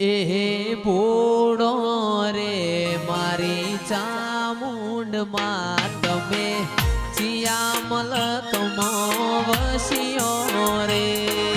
એ બોડો રે મારી ચામુંડમાં તમે ચિયા મલક વસિયો રે.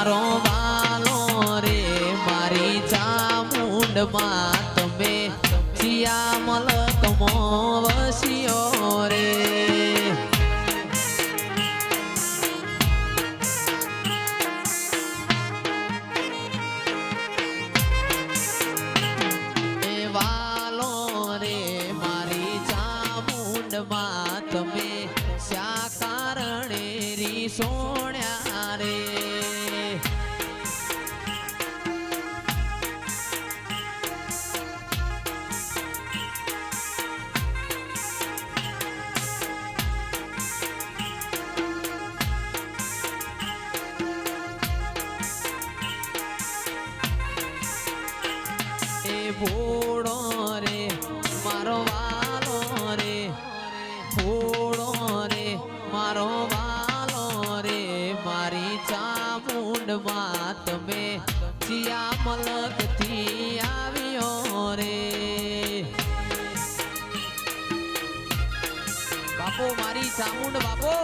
મારો વાલો રે, મારી ચામુંડમાં તમે ચિયા કમો વસિયો રે. મારી ચામુંડમાં તમે શા કારણે રી ભોળો રે, મારો વાલો રે ફોડો રે, મારો વાલો રે, મારી ચામુંડમાં તમે ચિયા મલકથી આવ્યો રે. બાપો, મારી ચામુંડ બાપો.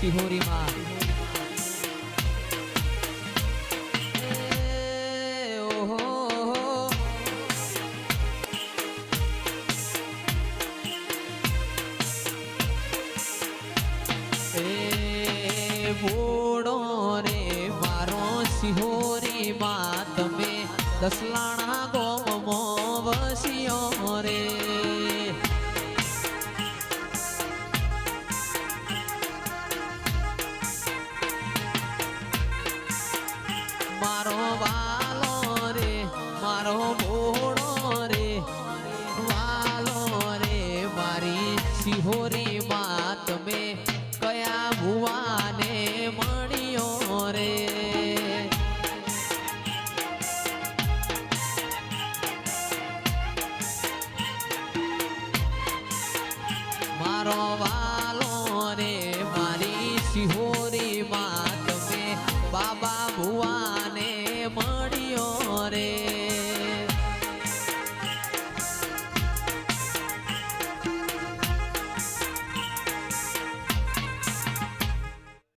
જય શિહોરી માં એ ઓહો ઓહો. એ બોડો રે મારો શિહોરી માં તમે દસલાણા ગોમો વસિયો રે